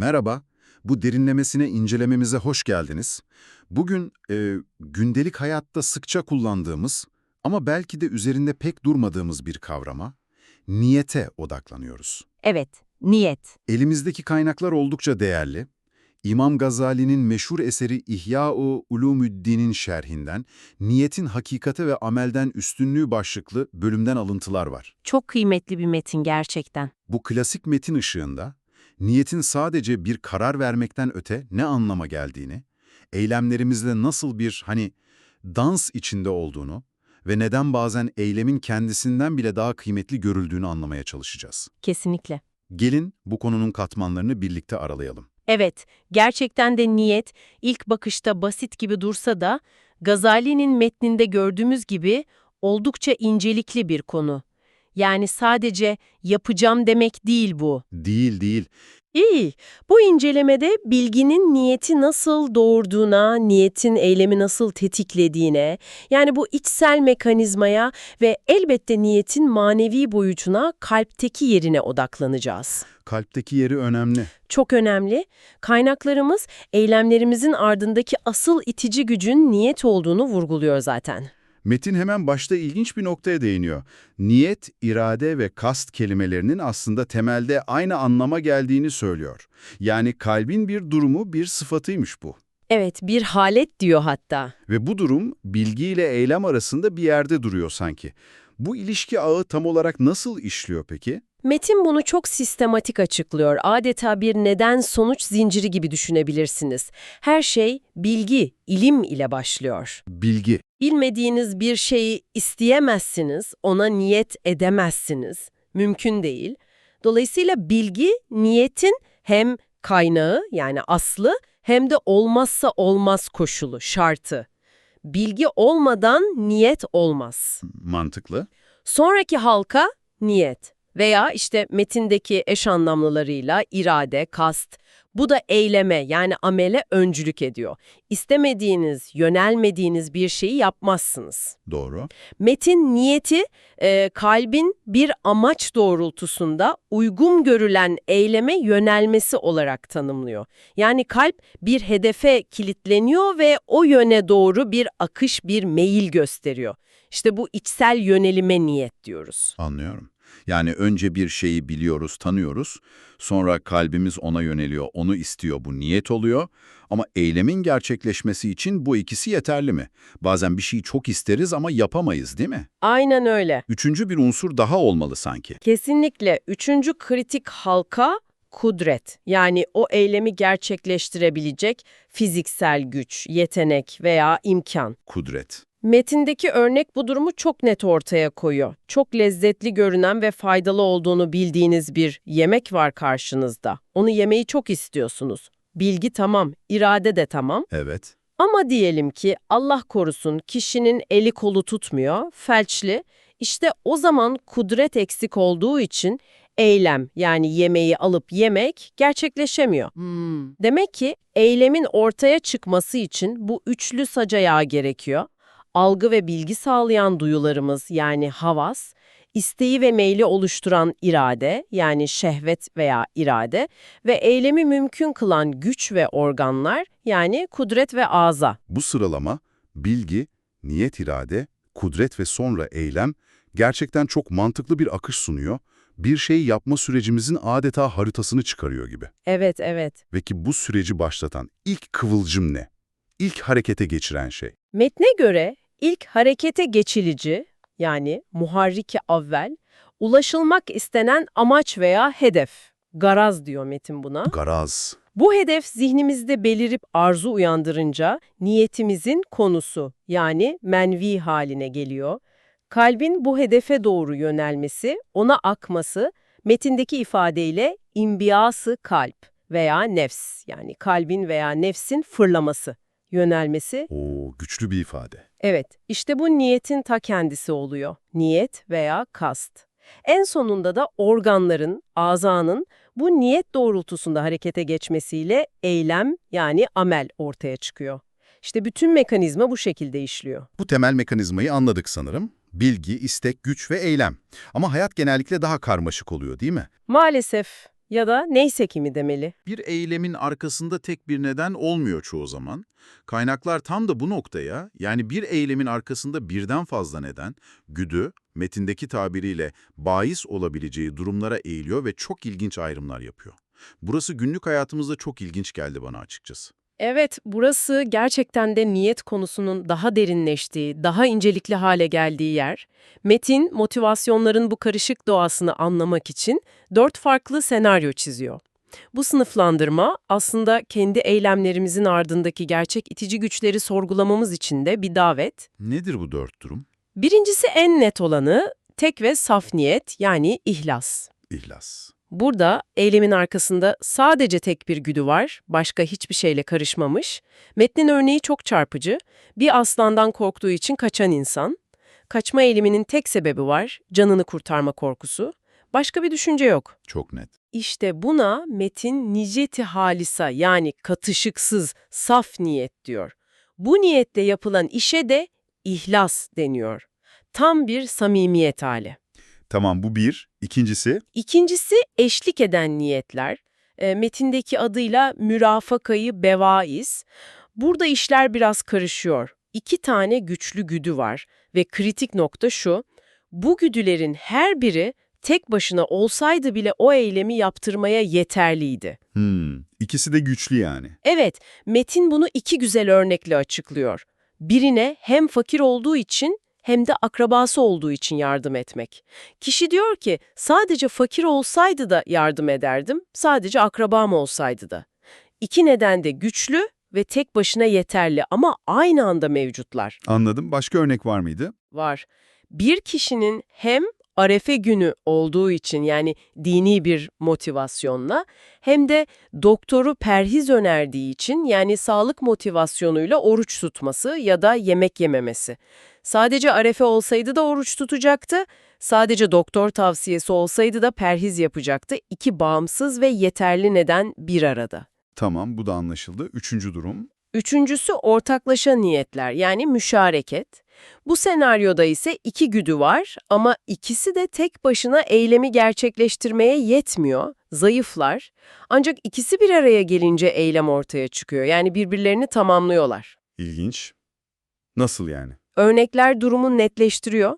Merhaba, bu derinlemesine incelememize hoş geldiniz. Bugün e, gündelik hayatta sıkça kullandığımız ama belki de üzerinde pek durmadığımız bir kavrama, niyete odaklanıyoruz. Evet, niyet. Elimizdeki kaynaklar oldukça değerli. İmam Gazali'nin meşhur eseri İhya-u Ulumuddin'in şerhinden, niyetin hakikate ve amelden üstünlüğü başlıklı bölümden alıntılar var. Çok kıymetli bir metin gerçekten. Bu klasik metin ışığında, niyetin sadece bir karar vermekten öte ne anlama geldiğini, eylemlerimizle nasıl bir hani dans içinde olduğunu ve neden bazen eylemin kendisinden bile daha kıymetli görüldüğünü anlamaya çalışacağız. Kesinlikle. Gelin bu konunun katmanlarını birlikte aralayalım. Evet, gerçekten de niyet ilk bakışta basit gibi dursa da Gazali'nin metninde gördüğümüz gibi oldukça incelikli bir konu. Yani sadece yapacağım demek değil bu. Değil değil, İyi. Bu incelemede bilginin niyeti nasıl doğurduğuna, niyetin eylemi nasıl tetiklediğine, yani bu içsel mekanizmaya ve elbette niyetin manevi boyutuna, kalpteki yerine odaklanacağız. kalpteki yeri önemli. Çok önemli. Kaynaklarımız eylemlerimizin ardındaki asıl itici gücün niyet olduğunu vurguluyor zaten. Metin hemen başta ilginç bir noktaya değiniyor. Niyet, irade ve kast kelimelerinin aslında temelde aynı anlama geldiğini söylüyor. Yani kalbin bir durumu, bir sıfatıymış bu. Evet, bir halet diyor hatta. Ve bu durum bilgi ile eylem arasında bir yerde duruyor sanki. Bu ilişki ağı tam olarak nasıl işliyor peki? Metin bunu çok sistematik açıklıyor. Adeta bir neden-sonuç zinciri gibi düşünebilirsiniz. Her şey bilgi, ilim ile başlıyor. Bilgi. Bilmediğiniz bir şeyi isteyemezsiniz, ona niyet edemezsiniz. Mümkün değil. Dolayısıyla bilgi, niyetin hem kaynağı yani aslı hem de olmazsa olmaz koşulu, şartı. Bilgi olmadan niyet olmaz. Mantıklı. Sonraki halka niyet veya işte metindeki eş anlamlılarıyla irade, kast. Bu da eyleme yani amele öncülük ediyor. İstemediğiniz, yönelmediğiniz bir şeyi yapmazsınız. Doğru. Metin niyeti e, kalbin bir amaç doğrultusunda uygun görülen eyleme yönelmesi olarak tanımlıyor. Yani kalp bir hedefe kilitleniyor ve o yöne doğru bir akış, bir meyil gösteriyor. İşte bu içsel yönelime niyet diyoruz. Anlıyorum. Yani önce bir şeyi biliyoruz, tanıyoruz. Sonra kalbimiz ona yöneliyor, onu istiyor, bu niyet oluyor. Ama eylemin gerçekleşmesi için bu ikisi yeterli mi? Bazen bir şeyi çok isteriz ama yapamayız değil mi? Aynen öyle. Üçüncü bir unsur daha olmalı sanki. Kesinlikle üçüncü kritik halka kudret. Yani o eylemi gerçekleştirebilecek fiziksel güç, yetenek veya imkan. Kudret. Metindeki örnek bu durumu çok net ortaya koyuyor. Çok lezzetli görünen ve faydalı olduğunu bildiğiniz bir yemek var karşınızda. Onu yemeyi çok istiyorsunuz. Bilgi tamam, irade de tamam. Evet. Ama diyelim ki Allah korusun kişinin eli kolu tutmuyor, felçli. İşte o zaman kudret eksik olduğu için eylem yani yemeği alıp yemek gerçekleşemiyor. Demek ki eylemin ortaya çıkması için bu üçlü sac ayağı gerekiyor. Algı ve bilgi sağlayan duyularımız yani havas, isteği ve meyli oluşturan irade yani şehvet veya irade ve eylemi mümkün kılan güç ve organlar yani kudret ve aza. Bu sıralama bilgi, niyet irade, kudret ve sonra eylem gerçekten çok mantıklı bir akış sunuyor. Bir şeyi yapma sürecimizin adeta haritasını çıkarıyor gibi. Evet, evet. Ve ki bu süreci başlatan ilk kıvılcım ne? İlk harekete geçiren şey. Metne göre ilk harekete geçilici yani muharriki avvel ulaşılmak istenen amaç veya hedef. Garaz diyor metin buna. Garaz. Bu hedef zihnimizde belirip arzu uyandırınca niyetimizin konusu yani menvi haline geliyor. Kalbin bu hedefe doğru yönelmesi, ona akması metindeki ifadeyle imbiyası kalp veya nefs yani kalbin veya nefsin fırlaması, yönelmesi. Oo, güçlü bir ifade. Evet, işte bu niyetin ta kendisi oluyor. Niyet veya kast. En sonunda da organların, azanın bu niyet doğrultusunda harekete geçmesiyle eylem yani amel ortaya çıkıyor. İşte bütün mekanizma bu şekilde işliyor. Bu temel mekanizmayı anladık sanırım. Bilgi, istek, güç ve eylem. Ama hayat genellikle daha karmaşık oluyor değil mi? Maalesef ya da neyse ki mi demeli? Bir eylemin arkasında tek bir neden olmuyor çoğu zaman. Kaynaklar tam da bu noktaya, yani bir eylemin arkasında birden fazla neden, güdü, metindeki tabiriyle bahis olabileceği durumlara eğiliyor ve çok ilginç ayrımlar yapıyor. Burası günlük hayatımızda çok ilginç geldi bana açıkçası. Evet, burası gerçekten de niyet konusunun daha derinleştiği, daha incelikli hale geldiği yer. Metin, motivasyonların bu karışık doğasını anlamak için dört farklı senaryo çiziyor. Bu sınıflandırma aslında kendi eylemlerimizin ardındaki gerçek itici güçleri sorgulamamız için de bir davet. Nedir bu dört durum? Birincisi en net olanı tek ve saf niyet yani ihlas. İhlas. Burada eylemin arkasında sadece tek bir güdü var, başka hiçbir şeyle karışmamış. Metnin örneği çok çarpıcı. Bir aslandan korktuğu için kaçan insan. Kaçma eyleminin tek sebebi var, canını kurtarma korkusu. Başka bir düşünce yok. Çok net. İşte buna metin niceti halisa yani katışıksız, saf niyet diyor. Bu niyetle yapılan işe de ihlas deniyor. Tam bir samimiyet hali. Tamam bu bir. İkincisi? İkincisi eşlik eden niyetler. E, metindeki adıyla mürafakayı bevaiz. Burada işler biraz karışıyor. İki tane güçlü güdü var ve kritik nokta şu. Bu güdülerin her biri tek başına olsaydı bile o eylemi yaptırmaya yeterliydi. Hmm. İkisi de güçlü yani. Evet, Metin bunu iki güzel örnekle açıklıyor. Birine hem fakir olduğu için hem de akrabası olduğu için yardım etmek. Kişi diyor ki sadece fakir olsaydı da yardım ederdim, sadece akrabam olsaydı da. İki neden de güçlü ve tek başına yeterli ama aynı anda mevcutlar. Anladım. Başka örnek var mıydı? Var. Bir kişinin hem Arefe günü olduğu için yani dini bir motivasyonla hem de doktoru perhiz önerdiği için yani sağlık motivasyonuyla oruç tutması ya da yemek yememesi. Sadece arefe olsaydı da oruç tutacaktı, sadece doktor tavsiyesi olsaydı da perhiz yapacaktı. İki bağımsız ve yeterli neden bir arada. Tamam bu da anlaşıldı. Üçüncü durum? Üçüncüsü ortaklaşa niyetler yani müşareket. Bu senaryoda ise iki güdü var ama ikisi de tek başına eylemi gerçekleştirmeye yetmiyor, zayıflar. Ancak ikisi bir araya gelince eylem ortaya çıkıyor yani birbirlerini tamamlıyorlar. İlginç. Nasıl yani? Örnekler durumu netleştiriyor.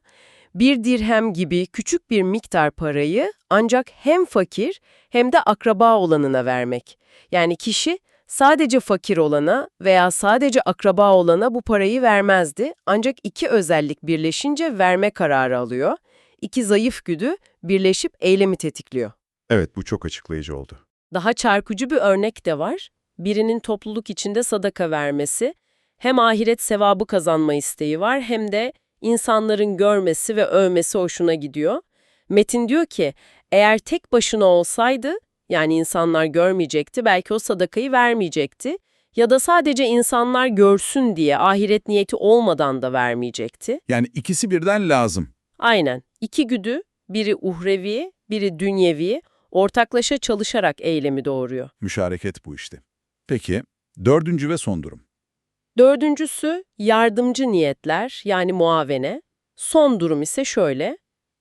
Bir dirhem gibi küçük bir miktar parayı ancak hem fakir hem de akraba olanına vermek. Yani kişi sadece fakir olana veya sadece akraba olana bu parayı vermezdi. Ancak iki özellik birleşince verme kararı alıyor. İki zayıf güdü birleşip eylemi tetikliyor. Evet bu çok açıklayıcı oldu. Daha çarpıcı bir örnek de var. Birinin topluluk içinde sadaka vermesi, hem ahiret sevabı kazanma isteği var hem de insanların görmesi ve övmesi hoşuna gidiyor. Metin diyor ki, eğer tek başına olsaydı, yani insanlar görmeyecekti, belki o sadakayı vermeyecekti ya da sadece insanlar görsün diye ahiret niyeti olmadan da vermeyecekti. Yani ikisi birden lazım. Aynen. İki güdü, biri uhrevi, biri dünyevi, ortaklaşa çalışarak eylemi doğuruyor. Müşareket bu işte. Peki dördüncü ve son durum. Dördüncüsü yardımcı niyetler yani muavene. Son durum ise şöyle.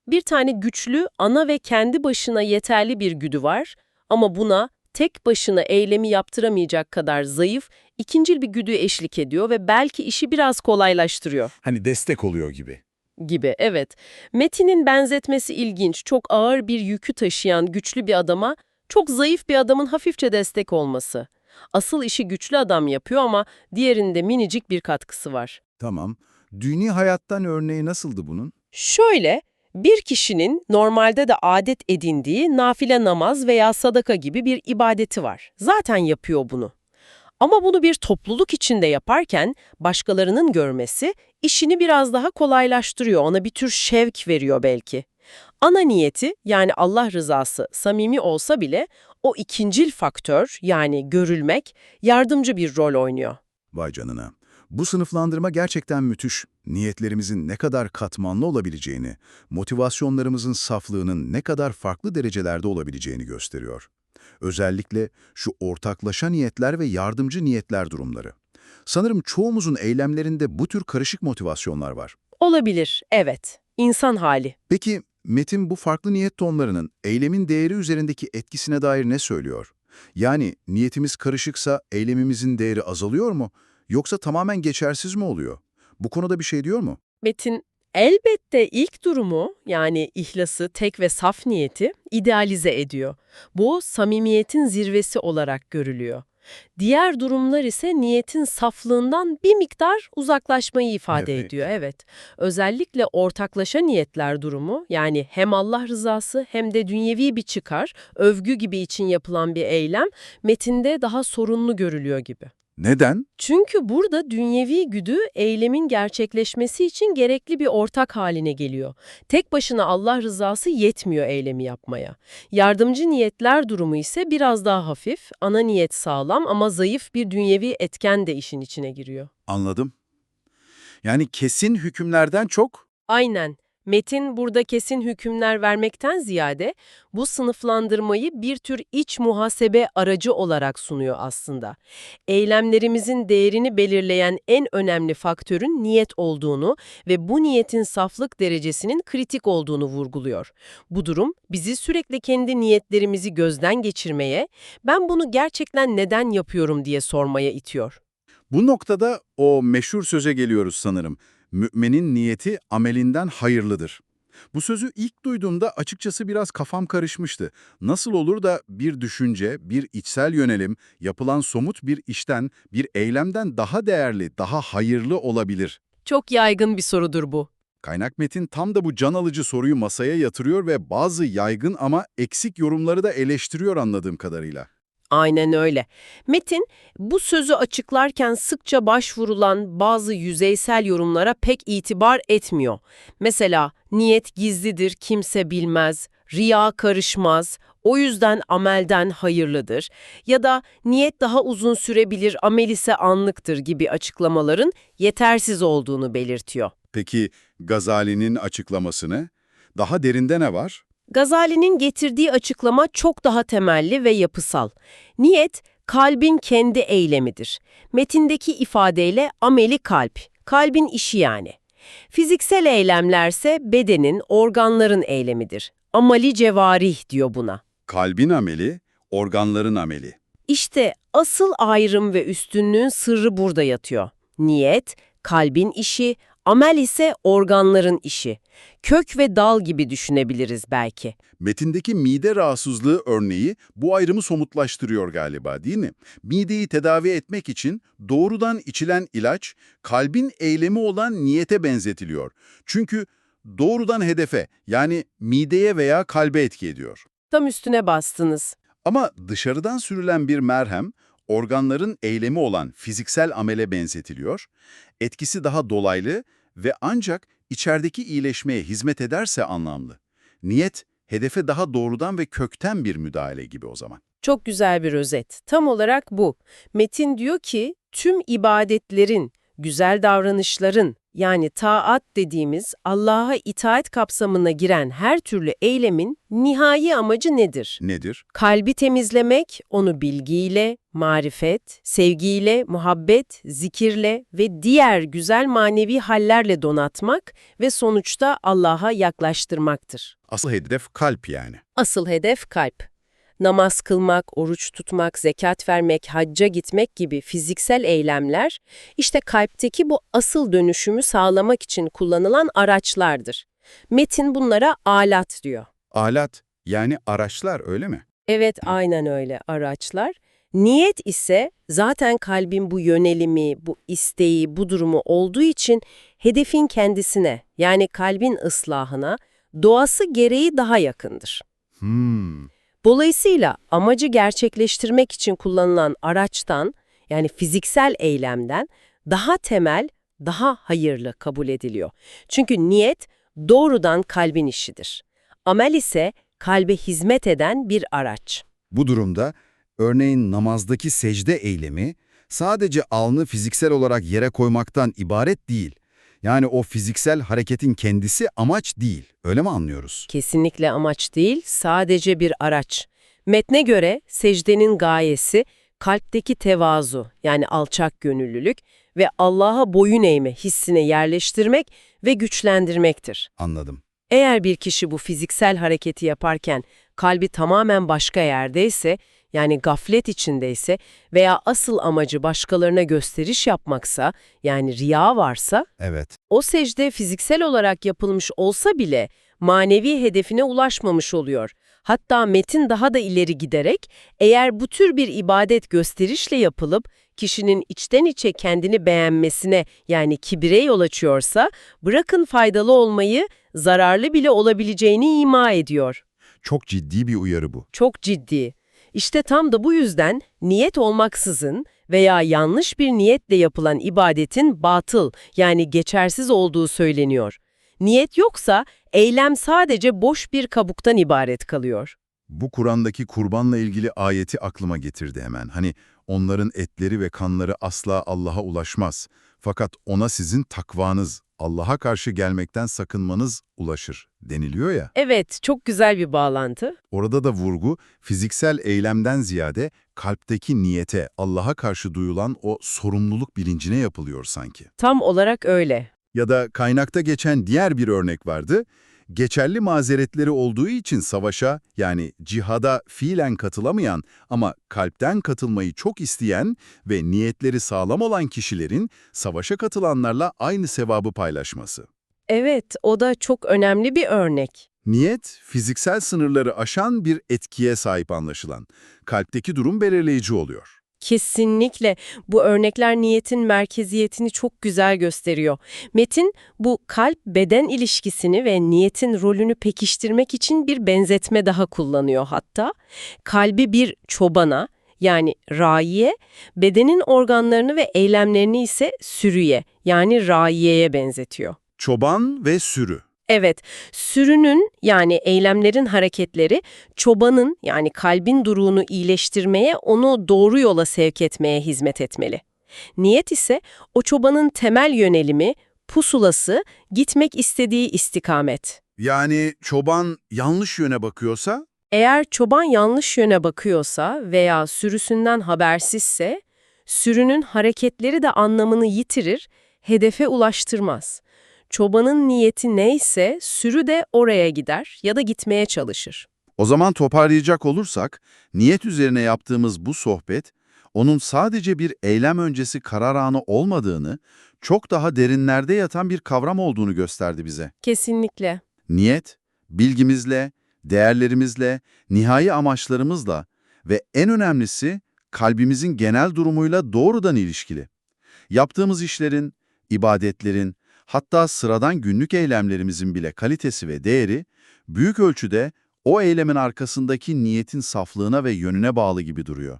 Bir tane güçlü, ana ve kendi başına yeterli bir güdü var ama buna tek başına eylemi yaptıramayacak kadar zayıf, ikincil bir güdü eşlik ediyor ve belki işi biraz kolaylaştırıyor Hani destek oluyor gibi. gibi. Evet, Metin'in benzetmesi ilginç, çok ağır bir yükü taşıyan güçlü bir adama çok zayıf bir adamın hafifçe destek olması. Asıl işi güçlü adam yapıyor ama diğerinde minicik bir katkısı var. Tamam. Dini hayattan örneği nasıldı bunun? Şöyle, bir kişinin normalde de adet edindiği nafile namaz veya sadaka gibi bir ibadeti var. Zaten yapıyor bunu. Ama bunu bir topluluk içinde yaparken başkalarının görmesi işini biraz daha kolaylaştırıyor, ona bir tür şevk veriyor belki. Ana niyeti yani Allah rızası samimi olsa bile o ikincil faktör yani görülmek yardımcı bir rol oynuyor. Vay canına. Bu sınıflandırma gerçekten müthiş. Niyetlerimizin ne kadar katmanlı olabileceğini, motivasyonlarımızın saflığının ne kadar farklı derecelerde olabileceğini gösteriyor. Özellikle şu ortaklaşa niyetler ve yardımcı niyetler durumları. Sanırım çoğumuzun eylemlerinde bu tür karışık motivasyonlar var. Olabilir, evet. İnsan hali. Peki metin bu farklı niyet tonlarının eylemin değeri üzerindeki etkisine dair ne söylüyor? Yani niyetimiz karışıksa eylemimizin değeri azalıyor mu? Yoksa tamamen geçersiz mi oluyor? Bu konuda bir şey diyor mu? Metin elbette ilk durumu yani ihlası, tek ve saf niyeti idealize ediyor. Bu samimiyetin zirvesi olarak görülüyor. Diğer durumlar ise niyetin saflığından bir miktar uzaklaşmayı ifade Evet. ediyor. Evet. Özellikle ortaklaşa niyetler durumu yani hem Allah rızası hem de dünyevi bir çıkar, övgü gibi için yapılan bir eylem metinde daha sorunlu görülüyor gibi. Neden? Çünkü burada dünyevi güdü eylemin gerçekleşmesi için gerekli bir ortak haline geliyor. Tek başına Allah rızası yetmiyor eylemi yapmaya. Yardımcı niyetler durumu ise biraz daha hafif, ana niyet sağlam ama zayıf bir dünyevi etken de işin içine giriyor. Anladım. Yani kesin hükümlerden çok Aynen. Metin burada kesin hükümler vermekten ziyade bu sınıflandırmayı bir tür iç muhasebe aracı olarak sunuyor aslında. Eylemlerimizin değerini belirleyen en önemli faktörün niyet olduğunu ve bu niyetin saflık derecesinin kritik olduğunu vurguluyor. Bu durum bizi sürekli kendi niyetlerimizi gözden geçirmeye, ben bunu gerçekten neden yapıyorum diye sormaya itiyor. Bu noktada o meşhur söze geliyoruz sanırım. Müminin niyeti amelinden hayırlıdır. Bu sözü ilk duyduğumda açıkçası biraz kafam karışmıştı. Nasıl olur da bir düşünce, bir içsel yönelim, yapılan somut bir işten, bir eylemden daha değerli, daha hayırlı olabilir? Çok yaygın bir sorudur bu. Kaynak metin tam da bu can alıcı soruyu masaya yatırıyor ve bazı yaygın ama eksik yorumları da eleştiriyor anladığım kadarıyla. Aynen öyle. Metin, bu sözü açıklarken sıkça başvurulan bazı yüzeysel yorumlara pek itibar etmiyor. Mesela, niyet gizlidir, kimse bilmez, riya karışmaz, o yüzden amelden hayırlıdır ya da niyet daha uzun sürebilir, amel ise anlıktır gibi açıklamaların yetersiz olduğunu belirtiyor. Peki Gazali'nin açıklamasını? Daha derinde ne var? Gazali'nin getirdiği açıklama çok daha temelli ve yapısal. Niyet, kalbin kendi eylemidir. Metindeki ifadeyle ameli kalp, kalbin işi yani. Fiziksel eylemlerse bedenin, organların eylemidir. Amali cevarih diyor buna. Kalbin ameli, organların ameli. İşte asıl ayrım ve üstünlüğün sırrı burada yatıyor. Niyet, kalbin işi, amel ise organların işi. Kök ve dal gibi düşünebiliriz belki. Metindeki mide rahatsızlığı örneği bu ayrımı somutlaştırıyor galiba değil mi? Mideyi tedavi etmek için doğrudan içilen ilaç kalbin eylemi olan niyete benzetiliyor. Çünkü doğrudan hedefe yani mideye veya kalbe etki ediyor. Tam üstüne bastınız. Ama dışarıdan sürülen bir merhem organların eylemi olan fiziksel amele benzetiliyor. Etkisi daha dolaylı ve ancak içerideki iyileşmeye hizmet ederse anlamlı. Niyet, hedefe daha doğrudan ve kökten bir müdahale gibi o zaman. Çok güzel bir özet. Tam olarak bu. Metin diyor ki tüm ibadetlerin, güzel davranışların yani taat dediğimiz Allah'a itaat kapsamına giren her türlü eylemin nihai amacı nedir? Nedir? Kalbi temizlemek, onu bilgiyle, marifet, sevgiyle, muhabbet, zikirle ve diğer güzel manevi hallerle donatmak ve sonuçta Allah'a yaklaştırmaktır. Asıl hedef kalp yani. Asıl hedef kalp. Namaz kılmak, oruç tutmak, zekat vermek, hacca gitmek gibi fiziksel eylemler, işte kalpteki bu asıl dönüşümü sağlamak için kullanılan araçlardır. Metin bunlara alat diyor. Alat yani araçlar öyle mi? Evet, aynen öyle araçlar. Niyet ise zaten kalbin bu yönelimi, bu isteği, bu durumu olduğu için hedefin kendisine yani kalbin ıslahına doğası gereği daha yakındır. Hmm. Dolayısıyla amacı gerçekleştirmek için kullanılan araçtan yani fiziksel eylemden daha temel, daha hayırlı kabul ediliyor. Çünkü niyet doğrudan kalbin işidir. Amel ise kalbe hizmet eden bir araç. Bu durumda örneğin namazdaki secde eylemi sadece alnı fiziksel olarak yere koymaktan ibaret değil. Yani o fiziksel hareketin kendisi amaç değil. Öyle mi anlıyoruz? Kesinlikle amaç değil, sadece bir araç. Metne göre secdenin gayesi kalpteki tevazu yani alçak gönüllülük ve Allah'a boyun eğme hissine yerleştirmek ve güçlendirmektir. Anladım. Eğer bir kişi bu fiziksel hareketi yaparken kalbi tamamen başka yerdeyse, yani gaflet içindeyse veya asıl amacı başkalarına gösteriş yapmaksa, yani riya varsa, Evet. o secde fiziksel olarak yapılmış olsa bile manevi hedefine ulaşmamış oluyor. Hatta metin daha da ileri giderek eğer bu tür bir ibadet gösterişle yapılıp kişinin içten içe kendini beğenmesine yani kibire yol açıyorsa bırakın faydalı olmayı zararlı bile olabileceğini ima ediyor. Çok ciddi bir uyarı bu. Çok ciddi. İşte tam da bu yüzden niyet olmaksızın veya yanlış bir niyetle yapılan ibadetin batıl yani geçersiz olduğu söyleniyor. Niyet yoksa eylem sadece boş bir kabuktan ibaret kalıyor. Bu Kur'an'daki kurbanla ilgili ayeti aklıma getirdi hemen. Hani onların etleri ve kanları asla Allah'a ulaşmaz. Fakat ona sizin takvanız, Allah'a karşı gelmekten sakınmanız ulaşır deniliyor ya. Evet, çok güzel bir bağlantı. Orada da vurgu fiziksel eylemden ziyade kalpteki niyete, Allah'a karşı duyulan o sorumluluk bilincine yapılıyor sanki. Tam olarak öyle. Ya da kaynakta geçen diğer bir örnek vardı. Geçerli mazeretleri olduğu için savaşa yani cihada fiilen katılamayan ama kalpten katılmayı çok isteyen ve niyetleri sağlam olan kişilerin savaşa katılanlarla aynı sevabı paylaşması. Evet, o da çok önemli bir örnek. Niyet, fiziksel sınırları aşan bir etkiye sahip anlaşılan. Kalpteki durum belirleyici oluyor. Kesinlikle bu örnekler niyetin merkeziyetini çok güzel gösteriyor. Metin bu kalp-beden ilişkisini ve niyetin rolünü pekiştirmek için bir benzetme daha kullanıyor hatta. Kalbi bir çobana yani raiye, bedenin organlarını ve eylemlerini ise sürüye yani raiyeye benzetiyor. Çoban ve sürü. Evet, sürünün yani eylemlerin hareketleri çobanın yani kalbin duruğunu iyileştirmeye, onu doğru yola sevk etmeye hizmet etmeli. Niyet ise o çobanın temel yönelimi, pusulası, gitmek istediği istikamet. Yani çoban yanlış yöne bakıyorsa Eğer çoban yanlış yöne bakıyorsa veya sürüsünden habersizse, sürünün hareketleri de anlamını yitirir, hedefe ulaştırmaz. Çobanın niyeti neyse sürü de oraya gider ya da gitmeye çalışır. O zaman toparlayacak olursak, niyet üzerine yaptığımız bu sohbet, onun sadece bir eylem öncesi karar anı olmadığını, çok daha derinlerde yatan bir kavram olduğunu gösterdi bize. Kesinlikle. Niyet, bilgimizle, değerlerimizle, nihai amaçlarımızla ve en önemlisi kalbimizin genel durumuyla doğrudan ilişkili. Yaptığımız işlerin, ibadetlerin, hatta sıradan günlük eylemlerimizin bile kalitesi ve değeri büyük ölçüde o eylemin arkasındaki niyetin saflığına ve yönüne bağlı gibi duruyor.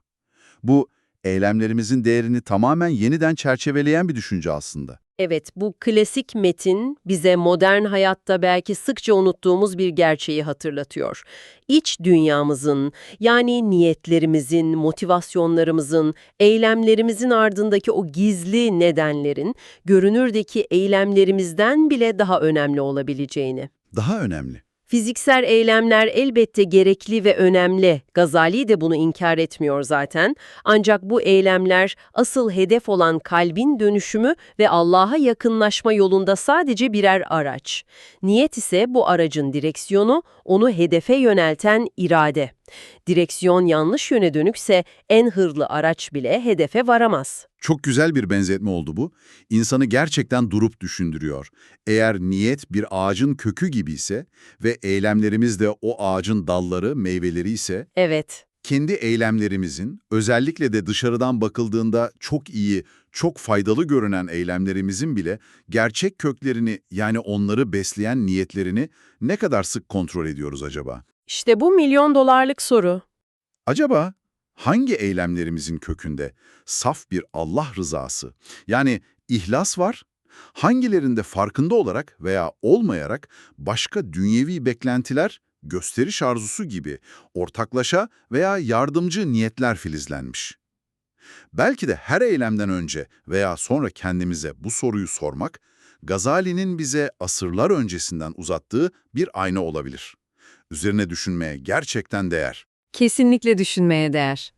Bu, eylemlerimizin değerini tamamen yeniden çerçeveleyen bir düşünce aslında. Evet, bu klasik metin bize modern hayatta belki sıkça unuttuğumuz bir gerçeği hatırlatıyor. İç dünyamızın, yani niyetlerimizin, motivasyonlarımızın, eylemlerimizin ardındaki o gizli nedenlerin, görünürdeki eylemlerimizden bile daha önemli olabileceğini. Daha önemli. Fiziksel eylemler elbette gerekli ve önemli. Gazali de bunu inkar etmiyor zaten. Ancak bu eylemler asıl hedef olan kalbin dönüşümü ve Allah'a yakınlaşma yolunda sadece birer araç. Niyet ise bu aracın direksiyonu, onu hedefe yönelten irade. Direksiyon yanlış yöne dönükse en hırlı araç bile hedefe varamaz. Çok güzel bir benzetme oldu bu. İnsanı gerçekten durup düşündürüyor. Eğer niyet bir ağacın kökü gibi ise ve eylemlerimiz de o ağacın dalları, meyveleri ise, Evet, kendi eylemlerimizin, özellikle de dışarıdan bakıldığında çok iyi, çok faydalı görünen eylemlerimizin bile gerçek köklerini yani onları besleyen niyetlerini ne kadar sık kontrol ediyoruz acaba? İşte bu milyon dolarlık soru. Acaba hangi eylemlerimizin kökünde saf bir Allah rızası, yani ihlas var, hangilerinde farkında olarak veya olmayarak başka dünyevi beklentiler, gösteriş arzusu gibi ortaklaşa veya yardımcı niyetler filizlenmiş? Belki de her eylemden önce veya sonra kendimize bu soruyu sormak, Gazali'nin bize asırlar öncesinden uzattığı bir ayna olabilir. Üzerine düşünmeye gerçekten değer. Kesinlikle düşünmeye değer.